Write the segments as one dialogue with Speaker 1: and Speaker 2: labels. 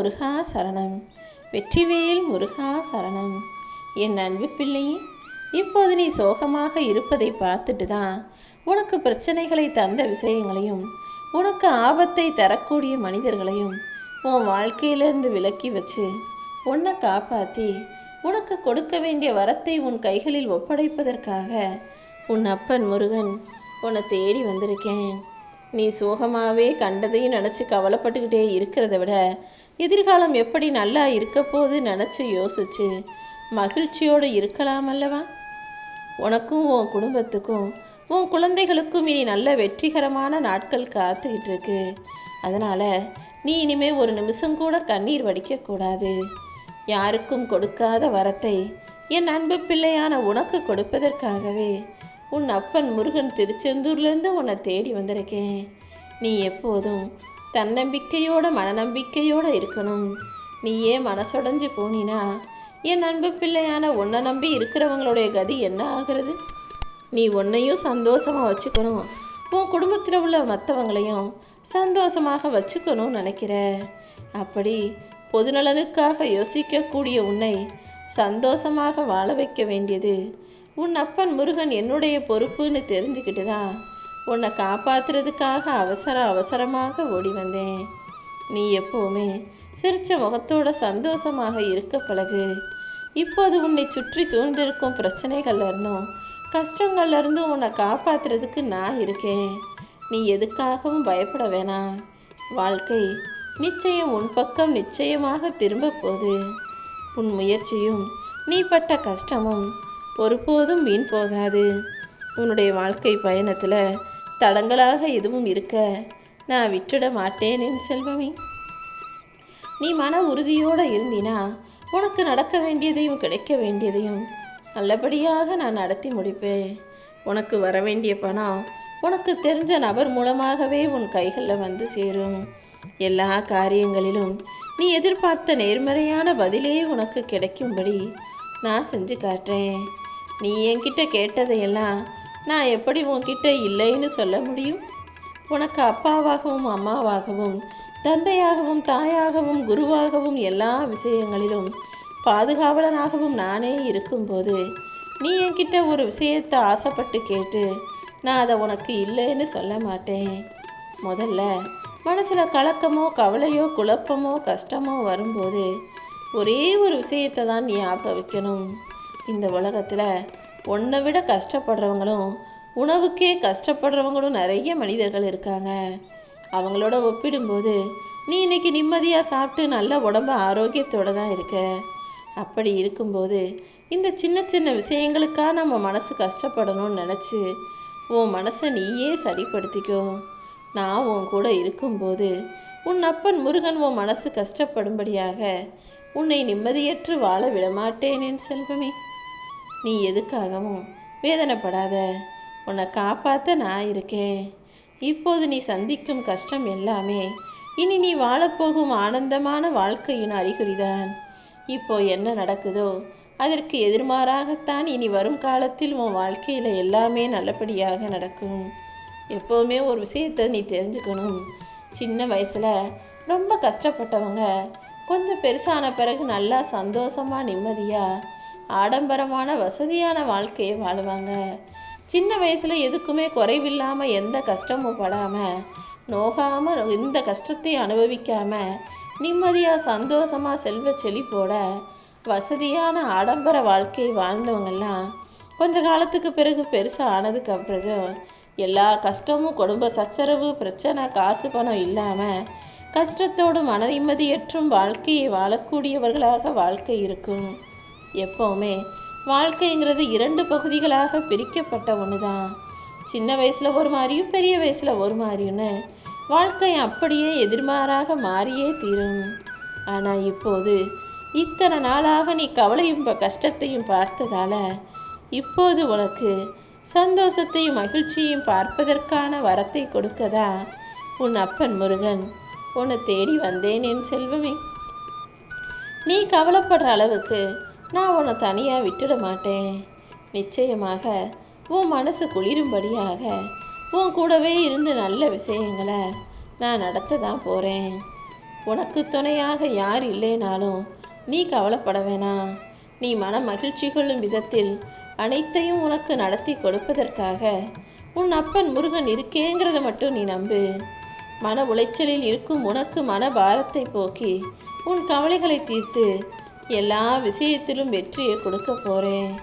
Speaker 1: முருகா சரணம். வெற்றிவேல் முருகா சரணம். என் அன்பு பிள்ளையே இப்போது நீ சோகமாக இருப்பதை பார்த்துட்டு தான் உனக்கு பிரச்சனைகளை தந்த விஷயங்களையும் உனக்கு ஆபத்தை தரக்கூடிய மனிதர்களையும் உன் வாழ்க்கையிலிருந்து விலக்கி வச்சு உன்னை காப்பாற்றி உனக்கு கொடுக்க வேண்டிய வரத்தை உன் கைகளில் ஒப்படைப்பதற்காக உன் அப்பன் முருகன் உன்னை தேடி வந்திருக்கேன். நீ சோகமாகவே கண்டதையும் நினச்சி கவலைப்பட்டுக்கிட்டே இருக்கிறத விட எதிர்காலம் எப்படி நல்லா இருக்க போது நினச்சி யோசிச்சு மகிழ்ச்சியோடு இருக்கலாம் அல்லவா? உனக்கும் உன் குடும்பத்துக்கும் உன் குழந்தைகளுக்கும் இனி நல்ல வெற்றிகரமான நாட்கள் காத்துக்கிட்டு இருக்கு அதனால் நீ இனிமே ஒரு நிமிஷம் கூட கண்ணீர் வடிக்கக்கூடாது யாருக்கும் கொடுக்காத வரத்தை என் அன்பு பிள்ளையான உனக்கு கொடுப்பதற்காகவே உன் அப்பன் முருகன் திருச்செந்தூர்லேருந்து உன்னை தேடி வந்திருக்கேன். நீ எப்போதும் தன்னம்பிக்கையோட மனநம்பிக்கையோட இருக்கணும். நீயே மனசொடைஞ்சு போனினா என் அன்பு பிள்ளையான உன்னை நம்பி இருக்கிறவங்களுடைய கதி என்ன ஆகிறது? நீ உன்னையும் சந்தோஷமாக வச்சுக்கணும். உன் குடும்பத்தில் உள்ள மற்றவங்களையும் சந்தோஷமாக வச்சுக்கணும்னு நினைக்கிற. அப்படி பொதுநலனுக்காக யோசிக்கக்கூடிய உன்னை சந்தோஷமாக வாழ வைக்க வேண்டியது உன் அப்பன் முருகன் என்னுடைய பொறுப்புன்னு தெரிஞ்சுக்கிட்டு தான் உன்னை காப்பாத்துறதுக்காக அவசர அவசரமாக ஓடி வந்தேன். நீ எப்போவுமே சிரிச்ச முகத்தோட சந்தோஷமாக இருக்க பழகு. இப்போது உன்னை சுற்றி சூழ்ந்திருக்கும் பிரச்சனைகள்ல இருந்தும் கஷ்டங்கள்ல இருந்தும் உன்னை காப்பாத்துறதுக்கு நான் இருக்கேன். நீ எதுக்காகவும் பயப்பட வேணாம். வாழ்க்கை நிச்சயம் உன் பக்கம் நிச்சயமாக திரும்ப போகுது. உன் முயற்சியும் நீ பட்ட கஷ்டமும் ஒருபோதும் வீண் போகாது. உன்னுடைய வாழ்க்கை பயணத்தில் தடங்களாக எதுவும் இருக்க நான் விட்டுட மாட்டேன் என் செல்வமே. நீ மன உறுதியோடு இருந்தினா உனக்கு நடக்க வேண்டியதையும் கிடைக்க வேண்டியதையும் நல்லபடியாக நான் நடத்தி முடிப்பேன். உனக்கு வர வேண்டிய பணம் உனக்கு தெரிஞ்ச நபர் மூலமாகவே உன் கைகளில் வந்து சேரும். எல்லா காரியங்களிலும் நீ எதிர்பார்த்த நேர்மறையான பதிலே உனக்கு கிடைக்கும்படி நான் செஞ்சு காட்டுறேன். நீ என்கிட்ட கேட்டதையெல்லாம் நான் எப்படி உன்கிட்ட இல்லைன்னு சொல்ல முடியும்? உனக்கு அப்பாவாகவும் அம்மாவாகவும் தந்தையாகவும் தாயாகவும் குருவாகவும் எல்லா விஷயங்களிலும் பாதுகாவலனாகவும் நானே இருக்கும்போது நீ என்கிட்ட ஒரு விஷயத்தை ஆசைப்பட்டு கேட்டு நான் அதை உனக்கு இல்லைன்னு சொல்ல மாட்டேன். முதல்ல மனசில் கலக்கமோ கவலையோ குழப்பமோ கஷ்டமோ வரும்போது ஒரே ஒரு விஷயத்தை தான் நீ ஞாபகம் வைக்கணும். இந்த உலகத்தில் உன்னை விட கஷ்டப்படுறவங்களும் உணவுக்கே கஷ்டப்படுறவங்களும் நிறைய மனிதர்கள் இருக்காங்க. அவங்களோட ஒப்பிடும்போது நீ இன்னைக்கு நிம்மதியாக சாப்பிட்டு நல்ல உடம்பு ஆரோக்கியத்தோடு தான் இருக்க. அப்படி இருக்கும்போது இந்த சின்ன சின்ன விஷயங்களுக்காக நம்ம மனசு கஷ்டப்படணும்னு நினச்சி உன் மனசை நீயே சரிப்படுத்திக்கோ. நான் உன் கூட இருக்கும்போது உன் அப்பன் முருகன் உன் மனசு கஷ்டப்படும்படியாக உன்னை நிம்மதியற்று வாழ விடமாட்டேனேன் செல்வமே. நீ எதுக்காகவும் வேதனைப்படாத. உன்னை காப்பாற்ற நான் இருக்கேன். இப்போது நீ சந்திக்கும் கஷ்டம் எல்லாமே இனி நீ வாழப்போகும் ஆனந்தமான வாழ்க்கையின் அறிகுறிதான். இப்போ என்ன நடக்குதோ அதற்கு எதிர்மாறாகத்தான் இனி வரும் காலத்தில் உன் வாழ்க்கையில் எல்லாமே நல்லபடியாக நடக்கும். எப்போவுமே ஒரு விஷயத்தை நீ தெரிஞ்சுக்கணும். சின்ன வயசில் ரொம்ப கஷ்டப்பட்டவங்க கொஞ்சம் பெருசான பிறகு நல்லா சந்தோஷமாக நிம்மதியாக ஆடம்பரமான வசதியான வாழ்க்கையை வாழுவாங்க. சின்ன வயசுல எதுக்குமே குறைவில்லாம எந்த கஷ்டமும் படாம நோகாம எந்த கஷ்டத்தையும் அனுபவிக்காம நிம்மதியா சந்தோஷமா செல்வ செழிப்போட வசதியான ஆடம்பர வாழ்க்கையை வாழ்ந்தவங்கெல்லாம் கொஞ்ச காலத்துக்கு பிறகு பெருசா ஆனதுக்கு பிறகு எல்லா கஷ்டமும் குடும்ப சச்சரவு பிரச்சனை காசு பணம் இல்லாம கஷ்டத்தோடு மன நிம்மதியற்றும் வாழ்க்கையை வாழக்கூடியவர்களாக வாழ்க்கை இருக்கும். எப்போவுமே வாழ்க்கைங்கிறது இரண்டு பகுதிகளாக பிரிக்கப்பட்ட ஒன்று தான் சின்ன வயசில் ஒரு மாதிரியும் பெரிய வயசில் ஒரு மாதிரியும்னு வாழ்க்கை அப்படியே எதிர்மாறாக மாறியே தீரும். ஆனால் இப்போது இத்தனை நாளாக நீ கவலையும் ப- கஷ்டத்தையும் பார்த்ததால இப்போது உனக்கு சந்தோஷத்தையும் மகிழ்ச்சியையும் பார்ப்பதற்கான வரத்தை கொடுக்கதா? உன் அப்பன் முருகன் உன்னை தேடி வந்தேன் என் செல்வமே. நீ கவலைப்படுற அளவுக்கு நான் உன்னை தனியாக விட்டுட மாட்டேன். நிச்சயமாக உன் மனசு குளிரும்படியாக உன் கூடவே இருந்து நல்ல விஷயங்களை நான் நடத்த தான் போகிறேன் உனக்கு துணையாக யார் இல்லைனாலும் நீ கவலைப்பட வேணாம். நீ மன மகிழ்ச்சி கொள்ளும் விதத்தில் அனைத்தையும் உனக்கு நடத்தி கொடுப்பதற்காக உன் அப்பன் முருகன் இருக்கேங்கிறத மட்டும் நீ நம்பு. மன உளைச்சலில் இருக்கும் உனக்கு மன பாரத்தை போக்கி உன் கவலைகளை தீர்த்து எல்லா விஷயத்திலும் வெற்றியை கொடுக்க போறேன்.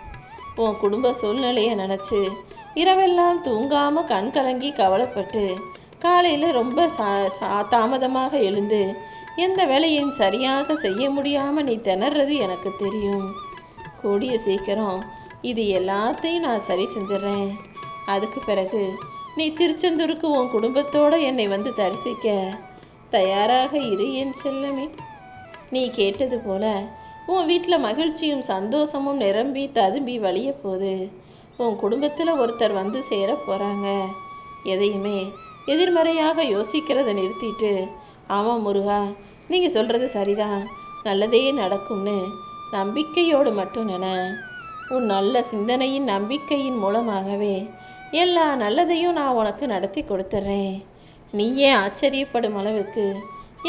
Speaker 1: உன் குடும்ப சூழ்நிலையை நினச்சி இரவெல்லாம் தூங்காம கண் கலங்கி கவலைப்பட்டு காலையில் ரொம்ப சா சா- தாமதமாக எழுந்து எந்த வேலையும் சரியாக செய்ய முடியாமல் நீ திணறது எனக்கு தெரியும். கூடிய சீக்கிரம் இது எல்லாத்தையும் நான் சரி செஞ்சிடுறேன். அதுக்கு பிறகு நீ திருச்செந்தூருக்கு உன் குடும்பத்தோட என்னை வந்து தரிசிக்க தயாராக இரு என் செல்லமே. நீ கேட்டது போல உன் வீட்டில் மகிழ்ச்சியும் சந்தோஷமும் நிரம்பி ததும்பி வழிய போகுது. உன் குடும்பத்தில் ஒருத்தர் வந்து சேர போகிறாங்க எதையுமே எதிர்மறையாக யோசிக்கிறத நிறுத்திட்டு ஆமாம் முருகா நீங்கள் சொல்கிறது சரிதான். நல்லதே நடக்கும்னு நம்பிக்கையோடு மட்டும் நின. உன் நல்ல சிந்தனையின் நம்பிக்கையின் மூலமாகவே எல்லா நல்லதையும் நான் உனக்கு நடத்தி கொடுத்துட்றேன் நீயே ஆச்சரியப்படும் அளவுக்கு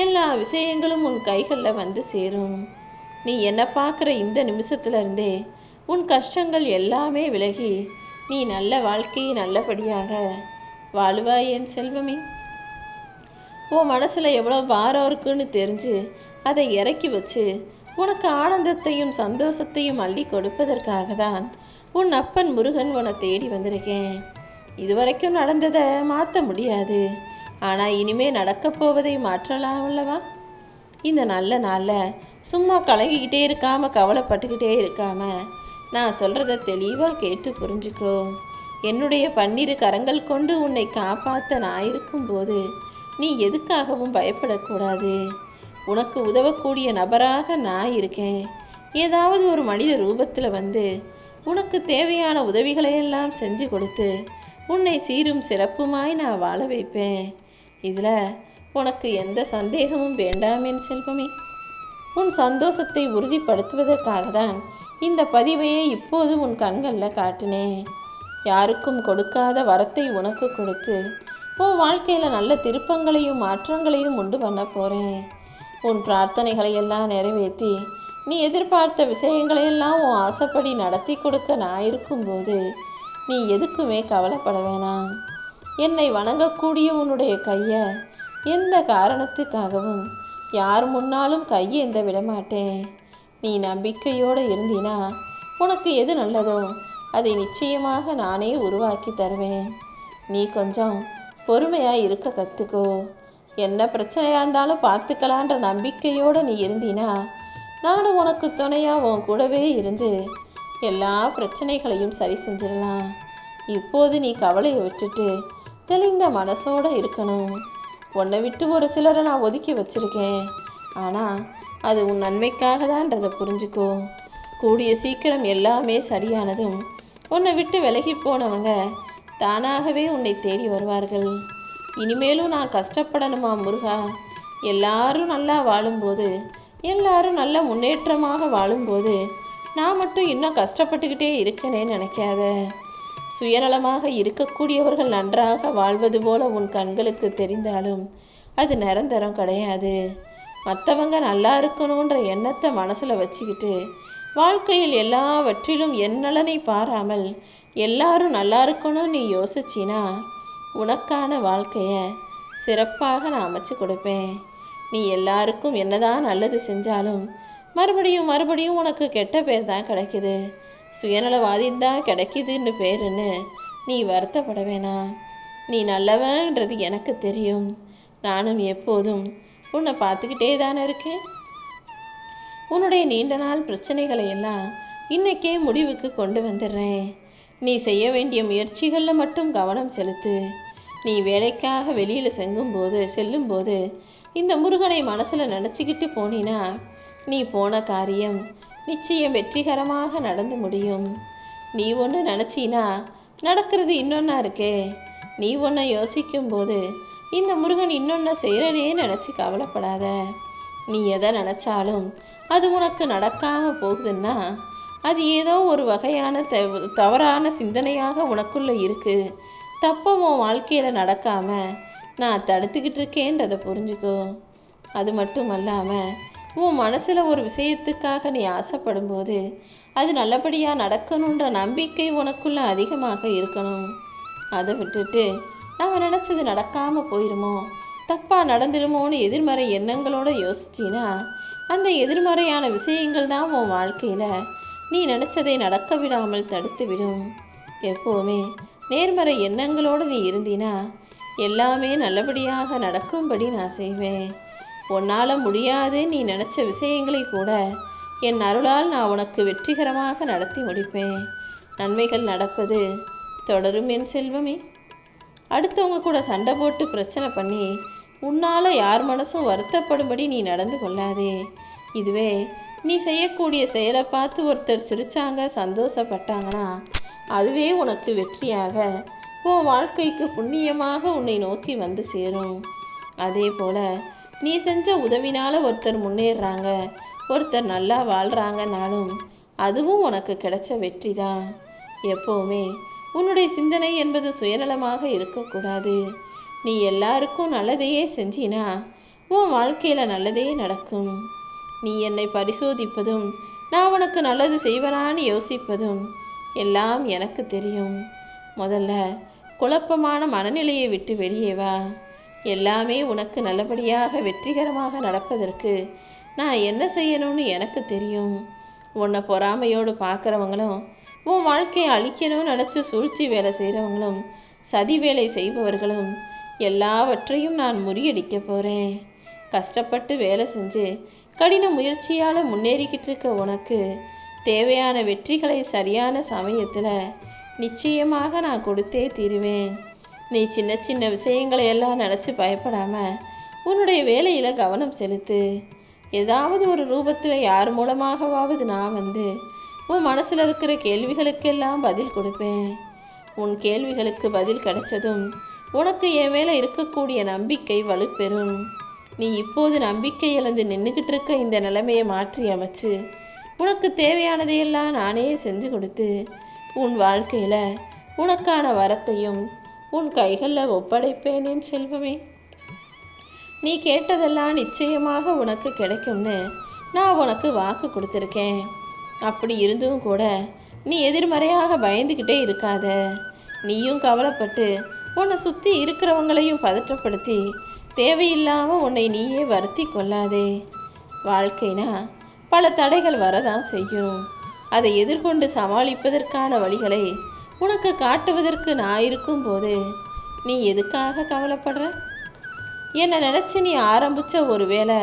Speaker 1: எல்லா விஷயங்களும் உன் கைகளில் வந்து சேரும். நீ என்னை பார்க்குற இந்த நிமிஷத்துல இருந்தே உன் கஷ்டங்கள் எல்லாமே விலகி நீ நல்ல வாழ்க்கையை நல்லபடியாக வாழுவாய் என் செல்வமே. உன் மனசில் எவ்வளோ பாரம் இருக்குன்னு தெரிஞ்சு அதை இறக்கி வச்சு உனக்கு ஆனந்தத்தையும் சந்தோஷத்தையும் அள்ளி கொடுப்பதற்காக தான் உன் அப்பன் முருகன் உன்னை தேடி வந்திருக்கேன். இதுவரைக்கும் நடந்ததை மாற்ற முடியாது. ஆனால் இனிமே நடக்கப் போவதை மாற்றலாம் அல்லவா? இந்த நல்ல நாளில் சும்மா கலங்கிக்கிட்டே இருக்காம கவலைப்பட்டுக்கிட்டே இருக்காம நான் சொல்கிறத தெளிவாக கேட்டு புரிஞ்சுக்கோ. என்னுடைய பன்னிரு கரங்கள் கொண்டு உன்னை காப்பாற்ற நான் இருக்கும்போது நீ எதுக்காகவும் பயப்படக்கூடாது. உனக்கு உதவக்கூடிய நபராக நான் இருக்கேன். ஏதாவது ஒரு மனித ரூபத்தில் வந்து உனக்கு தேவையான உதவிகளையெல்லாம் செஞ்சு கொடுத்து உன்னை சீரும் சிறப்புமாய் நான் வாழ வைப்பேன். இதில் உனக்கு எந்த சந்தேகமும் வேண்டாமேன் செல்வமே. உன் சந்தோஷத்தை உறுதிப்படுத்துவதற்காக தான் இந்த பதிவையே இப்போது உன் கண்களில் காட்டினேன் யாருக்கும் கொடுக்காத வரத்தை உனக்கு கொடுத்து உன் வாழ்க்கையில் நல்ல திருப்பங்களையும் மாற்றங்களையும் உண்டு பண்ண போகிறேன் உன் பிரார்த்தனைகளை எல்லாம் நிறைவேற்றி நீ எதிர்பார்த்த விஷயங்களையெல்லாம் உன் ஆசைப்படி நடத்தி கொடுக்க நான் இருக்கும்போது நீ எதுக்குமே கவலைப்பட வேணாம். என்னை வணங்கக்கூடிய உன்னுடைய கையை எந்த காரணத்துக்காகவும் யார் முன்னாலும் கையேந்த விடமாட்டேன். நீ நம்பிக்கையோடு இருந்தினா உனக்கு எது நல்லதோ அதை நிச்சயமாக நானே உருவாக்கி தருவேன். நீ கொஞ்சம் பொறுமையாக இருக்க கற்றுக்கோ என்ன பிரச்சனையாக இருந்தாலும் பார்த்துக்கலான்ற நம்பிக்கையோடு நீ இருந்தினா நானும் உனக்கு துணையாக உன் கூடவே இருந்து எல்லா பிரச்சனைகளையும் சரி செஞ்சிடலாம். இப்போது நீ கவலையை விட்டுட்டு தெளிந்த மனசோடு இருக்கணும். உன்னை விட்டு ஒரு சிலரை நான் ஒதுக்கி வச்சிருக்கேன். ஆனால் அது உன் நன்மைக்காக தான்றதை புரிஞ்சுக்கோ. கூடிய சீக்கிரம் எல்லாமே சரியானதும் உன்னை விட்டு விலகி போனவங்க தானாகவே உன்னை தேடி வருவார்கள். இனிமேலும் நான் கஷ்டப்படணுமா முருகா? எல்லாரும் நல்லா வாழும்போது எல்லாரும் நல்ல முன்னேற்றமாக வாழும்போது நான் மட்டும் இன்னும் கஷ்டப்பட்டுக்கிட்டே இருக்கனே நினைக்காத. சுயநலமாக இருக்கக்கூடியவர்கள் நன்றாக வாழ்வது போல உன் கண்களுக்கு தெரிந்தாலும் அது நிரந்தரம் கிடையாது. மற்றவங்க நல்லா இருக்கணுன்ற எண்ணத்தை மனசில் வச்சுக்கிட்டு வாழ்க்கையில் எல்லாவற்றிலும் என் நலனை பாராமல் எல்லாரும் நல்லா இருக்கணும்னு நீ யோசிச்சினா உனக்கான வாழ்க்கையை சிறப்பாக நான் அமைச்சு கொடுப்பேன். நீ எல்லாருக்கும் என்னதான் நல்லது செஞ்சாலும் மறுபடியும் மறுபடியும் உனக்கு கெட்ட பேர் தான் கிடைக்குது. சுயநலவாதின் கிடைக்கிதுன்னு கிடைக்குதுன்னு பேருன்னு நீ வருத்தப்பட வேணாம் நீ நல்லவன்றது எனக்கு தெரியும். நானும் எப்போதும் உன்னை பார்த்துக்கிட்டே தானே இருக்கேன். உன்னுடைய நீண்ட நாள் பிரச்சனைகளை எல்லாம் இன்னைக்கே முடிவுக்கு கொண்டு வந்துடுறேன். நீ செய்ய வேண்டிய முயற்சிகளில் மட்டும் கவனம் செலுத்து. நீ வேலைக்காக வெளியில் செங்கும்போது செல்லும்போது இந்த முருகனை மனசில் நினச்சிக்கிட்டு போனினா நீ போன காரியம் நிச்சயம் வெற்றிகரமாக நடந்து முடியும். நீ ஒன்று நினச்சினா நடக்கிறது இன்னொன்னா இருக்கே. நீ ஒன்றை யோசிக்கும்போது இந்த முருகன் இன்னொன்று செய்கிறனே நினச்சி கவலைப்படாத. நீ எதை நினச்சாலும் அது உனக்கு நடக்காமல் போகுதுன்னா அது ஏதோ ஒரு வகையான தவ தவறான சிந்தனையாக உனக்குள்ளே இருக்குது தப்போ உன் வாழ்க்கையில் நடக்காமல் நான் தடுத்துக்கிட்டு இருக்கேன்றதை புரிஞ்சுக்கோ. அது மட்டும் அல்லாமல் உன் மனசில் ஒரு விஷயத்துக்காக நீ ஆசைப்படும்போது அது நல்லபடியாக நடக்கணுன்ற நம்பிக்கை உனக்குள்ள அதிகமாக இருக்கணும். அதை விட்டுட்டு நம்ம நினச்சது நடக்காமல் போயிருமோ? தப்பாக நடந்துடுமோன்னு எதிர்மறை எண்ணங்களோட யோசிச்சினா அந்த எதிர்மறையான விஷயங்கள் தான் உன் வாழ்க்கையில் நீ நினச்சதை நடக்க விடாமல் தடுத்து விடும். எப்போவுமே நேர்மறை எண்ணங்களோடு நீ இருந்தினா எல்லாமே நல்லபடியாக நடக்கும்படி நான் செய்வேன். உன்னால் முடியாது நீ நினச்ச விஷயங்களை கூட என் அருளால் நான் உனக்கு வெற்றிகரமாக நடத்தி முடிப்பேன். நன்மைகள் நடப்பது தொடரும் என் செல்வமே. அடுத்தவங்க கூட சண்டை போட்டு பிரச்சனை பண்ணி உன்னால் யார் மனசும் வருத்தப்படும்படி நீ நடந்து கொள்ளாதே. இதுவே நீ செய்யக்கூடிய செயலை பார்த்து ஒருத்தர் சிரிச்சாங்க சந்தோஷப்பட்டாங்கன்னா அதுவே உனக்கு வெற்றியாக உன் வாழ்க்கைக்கு புண்ணியமாக உன்னை நோக்கி வந்து சேரும். அதே போல் நீ செஞ்ச உதவினால ஒருத்தர் முன்னேறாங்க ஒருத்தர் நல்லா வாழ்கிறாங்கனாலும் அதுவும் உனக்கு கிடைச்ச வெற்றி தான். எப்போவுமே உன்னுடைய சிந்தனை என்பது சுயநலமாக இருக்கக்கூடாது. நீ எல்லாருக்கும் நல்லதையே செஞ்சினா உன் வாழ்க்கையில் நல்லதே நடக்கும். நீ என்னை பரிசோதிப்பதும் நான் உனக்கு நல்லது செய்வனான்னு யோசிப்பதும் எல்லாம் எனக்கு தெரியும். முதல்ல குழப்பமான மனநிலையை விட்டு வெளியே வா. எல்லாமே உனக்கு நல்லபடியாக வெற்றிகரமாக நடப்பதற்கு நான் என்ன செய்யணும்னு எனக்கு தெரியும். உன்னை பொறாமையோடு பார்க்குறவங்களும் உன் வாழ்க்கையை அழிக்கணும்னு நினச்சி சூழ்ச்சி வேலை செய்கிறவங்களும் சதி வேலை செய்பவர்களும் எல்லாவற்றையும் நான் முறியடிக்க போகிறேன் கஷ்டப்பட்டு வேலை செஞ்சு கடின முயற்சியால் முன்னேறிக்கிட்டு இருக்க உனக்கு தேவையான வெற்றிகளை சரியான சமயத்தில் நிச்சயமாக நான் கொடுத்தே தீருவேன். நீ சின்ன சின்ன விஷயங்களை எல்லாம் நினச்சி பயப்படாம உன்னுடைய வேலையில் கவனம் செலுத்து. ஏதாவது ஒரு ரூபத்தில் யார் மூலமாகவாவது நான் வந்து உன் மனசில் இருக்கிற கேள்விகளுக்கெல்லாம் பதில் கொடுப்பேன். உன் கேள்விகளுக்கு பதில் கிடைச்சதும் உனக்கு என் மேலே இருக்கக்கூடிய நம்பிக்கை வலுப்பெறும். நீ இப்போது நம்பிக்கை இழந்து நின்றுக்கிட்டு இருக்க இந்த நிலைமையை மாற்றி அமைச்சு உனக்கு தேவையானதையெல்லாம் நானே செஞ்சு கொடுத்து உன் வாழ்க்கையில் உனக்கான வரத்தையும் உன் கைகளில் ஒப்படைப்பேன் என் செல்வமே. நீ கேட்டதெல்லாம் நிச்சயமாக உனக்கு கிடைக்கும்னு நான் உனக்கு வாக்கு கொடுத்துருக்கேன். அப்படி இருந்தும் கூட நீ எதிர்மறையாக பயந்துக்கிட்டே இருக்காத. நீயும் கவலைப்பட்டு உன்னை சுற்றி இருக்கிறவங்களையும் பதற்றப்படுத்தி தேவையில்லாமல் உன்னை நீயே வருத்தி கொள்ளாதே. வாழ்க்கைனா பல தடைகள் வரதான் செய்யும். அதை எதிர்கொண்டு சமாளிப்பதற்கான வழிகளை உனக்கு காட்டுவதற்கு நான் இருக்கும்போது நீ எதுக்காக கவலைப்படுற? என்னை நினச்சி நீ ஆரம்பித்த ஒரு வேலை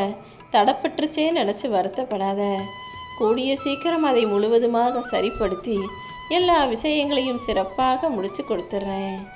Speaker 1: தடப்பட்டுருச்சே நினச்சி வருத்தப்படாத. கூடிய சீக்கிரம் அதை முழுவதுமாக சரிப்படுத்தி எல்லா விஷயங்களையும் சிறப்பாக முடிச்சு கொடுத்துட்றேன்.